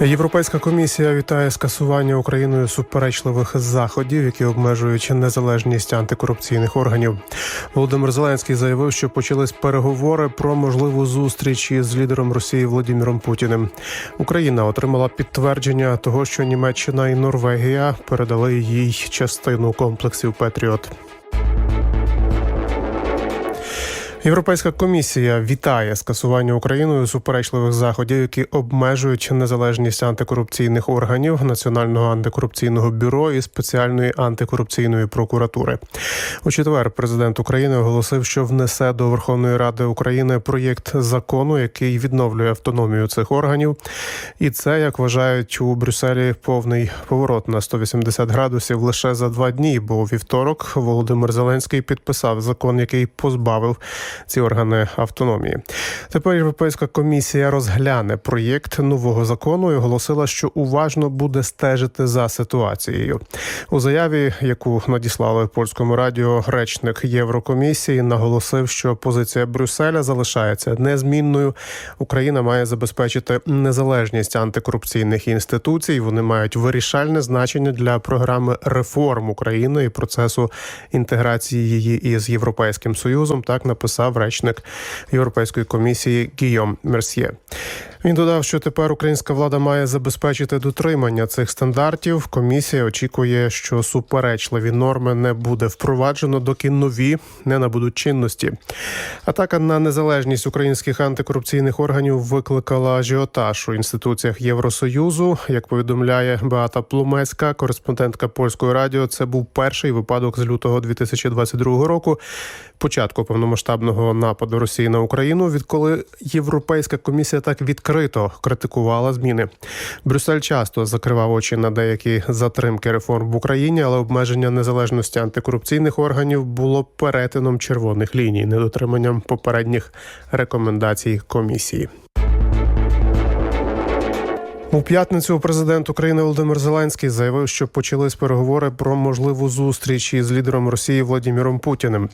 Європейська комісія вітає скасування Україною суперечливих заходів, які обмежують незалежність антикорупційних органів. Володимир Зеленський заявив, що почались переговори про можливу зустріч із лідером Росії Владимиром Путіним. Україна отримала підтвердження того, що Німеччина і Норвегія передали їй частину комплексів Петріот. Європейська комісія вітає скасування Україною суперечливих заходів, які обмежують незалежність антикорупційних органів Національного антикорупційного бюро і спеціальної антикорупційної прокуратури. У четвер президент України оголосив, що внесе до Верховної Ради України проєкт закону, який відновлює автономію цих органів. І це, як вважають у Брюсселі, повний поворот на 180 градусів лише за два дні. Бо у вівторок Володимир Зеленський підписав закон, який позбавив ці органи автономії. Тепер Європейська комісія розгляне проєкт нового закону і оголосила, що уважно буде стежити за ситуацією. У заяві, яку надіслали польському радіо, речник Єврокомісії наголосив, що позиція Брюсселя залишається незмінною. Україна має забезпечити незалежність антикорупційних інституцій. Вони мають вирішальне значення для програми реформ України і процесу інтеграції її із європейським союзом. Так написав речник Європейської комісії Гійом Мерсьє. Він додав, що тепер українська влада має забезпечити дотримання цих стандартів. Комісія очікує, що суперечливі норми не буде впроваджено, доки нові не набудуть чинності. Атака на незалежність українських антикорупційних органів викликала ажіотаж у інституціях Євросоюзу. Як повідомляє Беата Плумецька, кореспондентка польського радіо, це був перший випадок з лютого 2022 року. Початку повномасштабного нападу Росії на Україну, відколи Європейська комісія так відкрито критикувала зміни. Брюссель часто закривав очі на деякі затримки реформ в Україні, але обмеження незалежності антикорупційних органів було перетином червоних ліній, недотриманням попередніх рекомендацій комісії. У п'ятницю президент України Володимир Зеленський заявив, що почались переговори про можливу зустріч із лідером Росії Владимиром Путіним.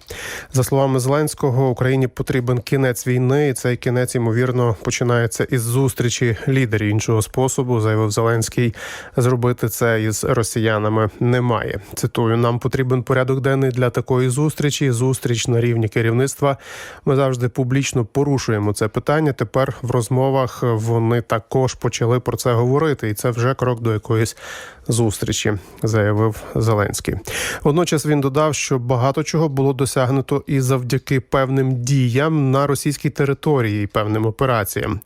За словами Зеленського, Україні потрібен кінець війни, і цей кінець ймовірно починається із зустрічі лідерів іншого способу. Заявив Зеленський. Зробити це із росіянами немає. Цитую: нам потрібен порядок денний для такої зустрічі. Зустріч на рівні керівництва. Ми завжди публічно порушуємо це питання. Тепер в розмовах вони також почали про це говорити, і це вже крок до якоїсь зустрічі, заявив Зеленський. Водночас він додав, що багато чого було досягнуто і завдяки певним діям на російській території, і певним операціям,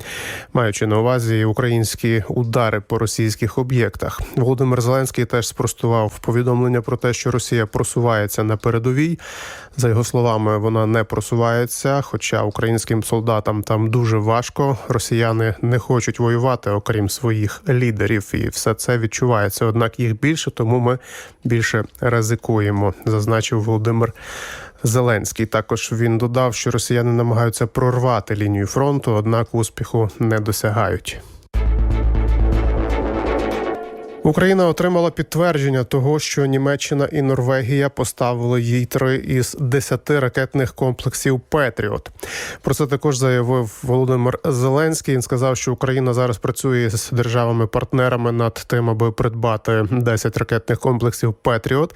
маючи на увазі українські удари по російських об'єктах. Володимир Зеленський теж спростував повідомлення про те, що Росія просувається на передовій. За його словами, вона не просувається. Хоча українським солдатам там дуже важко. Росіяни не хочуть воювати, окрім своїх лідерів, і все це відчувається. Однак їх більше, тому ми більше ризикуємо, зазначив Володимир. Зеленський також він додав, що росіяни намагаються прорвати лінію фронту однак успіху не досягають. Україна отримала підтвердження того, що Німеччина і Норвегія поставили їй три із десяти ракетних комплексів Петріот. Про це також заявив Володимир Зеленський. Він сказав, що Україна зараз працює з державами-партнерами над тим, аби придбати 10 ракетних комплексів Петріот.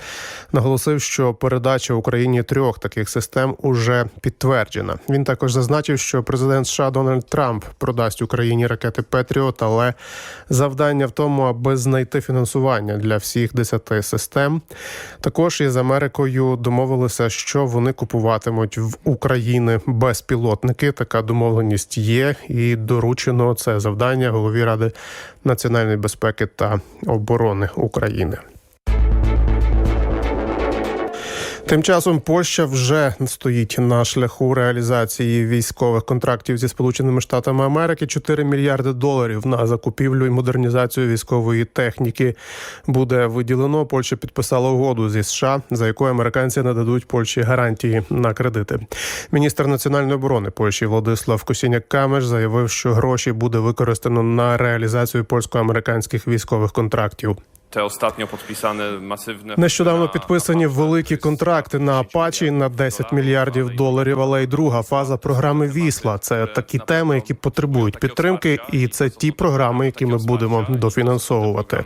Наголосив, що передача Україні трьох таких систем уже підтверджена. Він також зазначив, що президент США Дональд Трамп продасть Україні ракети Петріот, але завдання в тому, аби знайти фінансування для всіх десяти систем. Також із Америкою домовилися, що вони купуватимуть в України безпілотники. Така домовленість є, і доручено це завдання голові ради національної безпеки та оборони України. Тим часом Польща вже стоїть на шляху реалізації військових контрактів зі Сполученими Штатами Америки. 4 мільярди доларів на закупівлю і модернізацію військової техніки буде виділено. Польща підписала угоду зі США, за якою американці нададуть Польщі гарантії на кредити. Міністр національної оборони Польщі Владислав Косіняк Камеш заявив, що гроші буде використано на реалізацію польсько-американських військових контрактів. Te ostatnio podpisane masywne Нещодавно підписані великі контракти на Апачі на 10 мільярдів доларів. Але й друга фаза програми Вісла. Це такі теми, які потребують підтримки, і це ті програми, які ми будемо дофінансовувати.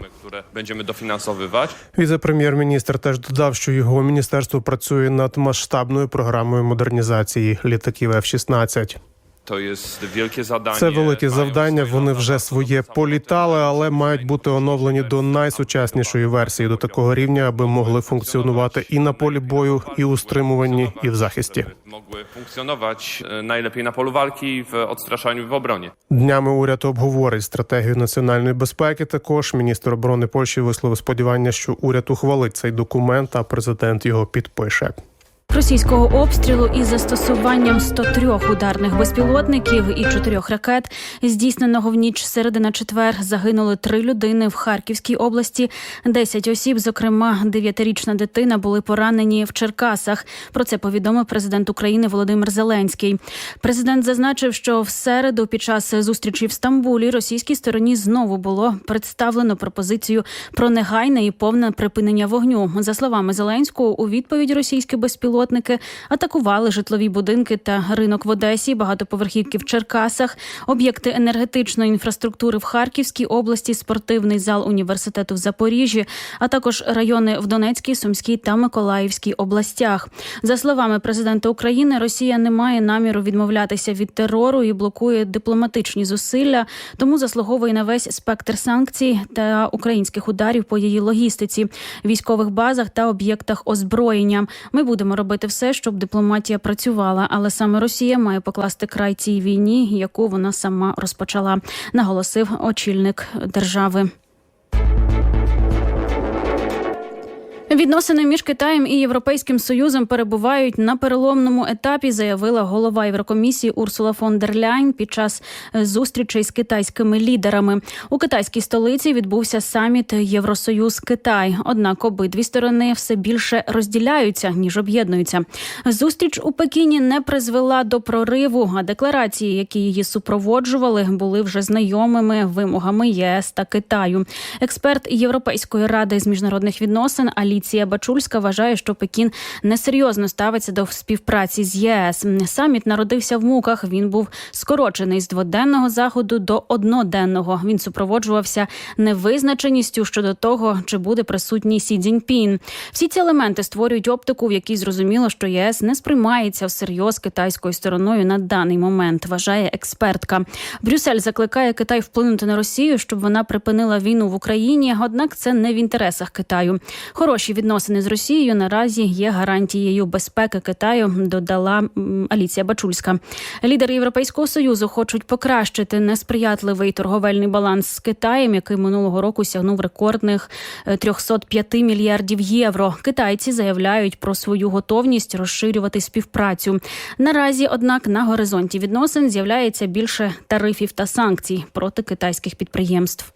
Віце-прем'єр-міністр теж додав, що його міністерство працює над масштабною програмою модернізації літаків F-16. To jest wielkie zadanie. Це велике завдання. Вони вже своє політали, але мають бути оновлені до найсучаснішої версії, до такого рівня, аби могли функціонувати і на полі бою, і у стримуванні, і в захисті. E, najlepiej na polu walki, w odstraszaniu i w obronie. Днями уряд обговорить стратегію національної безпеки. Також міністр оборони Польщі висловив сподівання, що уряд ухвалить цей документ, а президент його підпише. Російського обстрілу із застосуванням 103 ударних безпілотників і 4 ракет, здійсненого в ніч середи на четвер, загинули три людини в Харківській області. 10 осіб, зокрема 9-річна дитина, були поранені в Черкасах. Про це повідомив президент України Володимир Зеленський. Президент зазначив, що в середу під час зустрічі в Стамбулі російській стороні знову було представлено пропозицію про негайне і повне припинення вогню. За словами Зеленського, у відповідь російські безпілотники атакували житлові будинки та ринок в Одесі, багатоповерхівки в Черкасах, об'єкти енергетичної інфраструктури в Харківській області, спортивний зал університету в Запоріжжі, а також райони в Донецькій, Сумській та Миколаївській областях. За словами президента України, Росія не має наміру відмовлятися від терору і блокує дипломатичні зусилля, тому заслуговує на весь спектр санкцій та українських ударів по її логістиці, військових базах та об'єктах озброєння. Ми будемо робити все, щоб дипломатія працювала, але саме Росія має покласти край цій війні, яку вона сама розпочала, наголосив очільник держави. Відносини між Китаєм і Європейським Союзом перебувають на переломному етапі, заявила голова Єврокомісії Урсула фон дер Ляйн під час е, зустрічей з китайськими лідерами. У китайській столиці відбувся саміт Євросоюз Китай. Однак обидві сторони все більше розділяються ніж об'єднуються. Зустріч у Пекіні не призвела до прориву, а декларації, які її супроводжували, були вже знайомими вимогами ЄС та Китаю. Експерт Європейської ради з міжнародних відносин Аліція Бачульська вважає, що Пекін несерйозно ставиться до співпраці з ЄС. Саміт народився в муках. Він був скорочений з дводенного заходу до одноденного. Він супроводжувався невизначеністю щодо того, чи буде присутній Сі Цзіньпін. Всі ці елементи створюють оптику, в якій зрозуміло, що ЄС не сприймається всерйоз китайською стороною на даний момент. Вважає експертка. Брюссель закликає Китай вплинути на Росію, щоб вона припинила війну в Україні. Однак це не в інтересах Китаю. Хороші відносини з Росією наразі є гарантією безпеки Китаю. Додала Аліція Бачульська. Лідери Європейського союзу хочуть покращити несприятливий торговельний баланс з Китаєм, який минулого року сягнув рекордних е, 305 мільярдів євро. Китайці заявляють про свою готовність розширювати співпрацю. Наразі, однак, на горизонті відносин з'являється більше тарифів та санкцій проти китайських підприємств.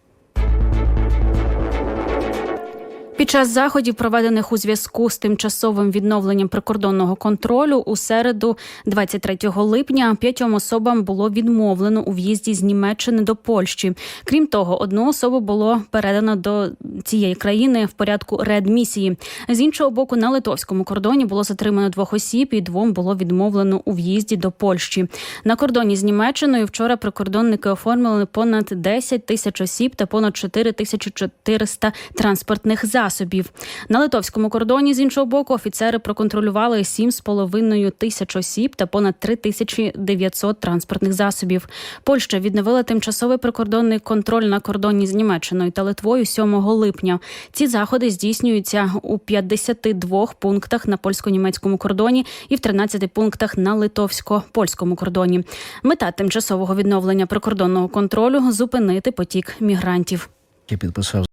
Під час заходів, проведених у зв'язку з тимчасовим відновленням прикордонного контролю, у середу, 23 липня, п'ятьом особам було відмовлено у в'їзді з Німеччини до Польщі. Крім того, одну особу було передано до цієї країни в порядку редмісії. З іншого боку, на литовському кордоні було затримано двох осіб, і двом було відмовлено у в'їзді до Польщі. На кордоні з Німеччиною вчора прикордонники оформили понад 10 тисяч осіб та понад 4 тисячі 400 транспортних засобів. На литовському кордоні з іншого боку офіцери проконтролювали 7,5 тисяч осіб та понад 3 тисячі 900 транспортних засобів. Польща відновила тимчасовий прикордонний контроль на кордоні з Німеччиною та Литвою 7 липня. Ці заходи здійснюються у 52 пунктах на польсько-німецькому кордоні і в 13 пунктах на литовсько-польському кордоні. Мета тимчасового відновлення прикордонного контролю зупинити потік мігрантів. яке підписав